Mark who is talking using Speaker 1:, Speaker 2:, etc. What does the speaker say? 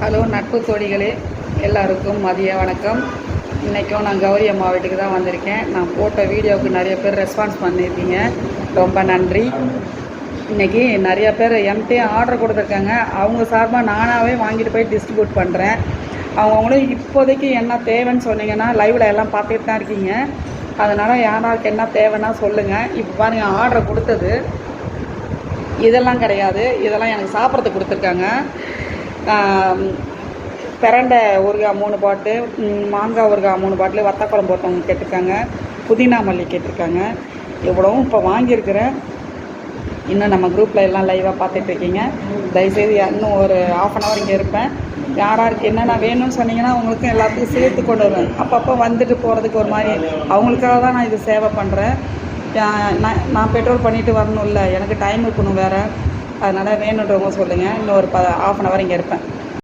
Speaker 1: Hello நட்பு தோழிகளே எல்லாருக்கும் மதிய வணக்கம். இன்றைக்கும் நான் கௌரி அம்மா வீட்டுக்கு தான் வந்திருக்கேன். நான் போட்ட வீடியோவுக்கு நிறைய பேர் ரெஸ்பான்ஸ் பண்ணியிருக்கீங்க. ரொம்ப நன்றி. இன்றைக்கி நிறைய பேர் எம்டே ஆர்டர் கொடுத்துருக்காங்க. அவங்க சார்பாக நானாகவே வாங்கிட்டு போய் டிஸ்ட்ரிபியூட் பண்ணுறேன் அவங்கவுங்களும் இப்போதைக்கு என்ன தேவைன்னு சொன்னீங்கன்னா லைவில் எல்லாம் பார்த்துட்டு தான் இருக்கீங்க. அதனால் யாராருக்கு என்ன தேவைன்னா சொல்லுங்கள் இப்போ பாருங்கள் ஆர்டர் கொடுத்தது. இதெல்லாம் கிடையாது. இதெல்லாம் எனக்கு சாப்பிட்றதுக்கு கொடுத்துருக்காங்க. பிரண்டை ஊறுகாய் மூணு பாட்டு மாங்காய் ஊறுகாய் மூணு பாட்டில் வத்தக்குழம்பு ஒருத்தவங்க கேட்டிருக்காங்க. புதினா மல்லி கேட்டிருக்காங்க. இவ்வளவும் இப்போ வாங்கியிருக்கிறேன். இன்னும் நம்ம குரூப்பில் எல்லாம் லைவாக பார்த்துட்டு இருக்கீங்க. தயவுசெய்து இன்னும் ஒரு ஆஃப் அன் ஹவர் இங்கே இருப்பேன். யாராருக்கு என்னென்ன வேணும்னு சொன்னீங்கன்னா அவங்களுக்கும் எல்லாத்துக்கும் சேர்த்து கொண்டு வருவேன். அப்பப்போ வந்துட்டு போகிறதுக்கு ஒரு மாதிரி அவங்களுக்காக தான் நான் இது சேவை பண்ணுறேன் நான் நான் பெட்ரோல் பண்ணிட்டு வரணும்ல. எனக்கு டைம் இருக்கணும் வேறு. அதனால் வேணுன்றவங்க சொல்லுங்கள் இன்னும் ஒரு ப ஆஃப் அன் ஹவர் இங்கே இருப்பேன்.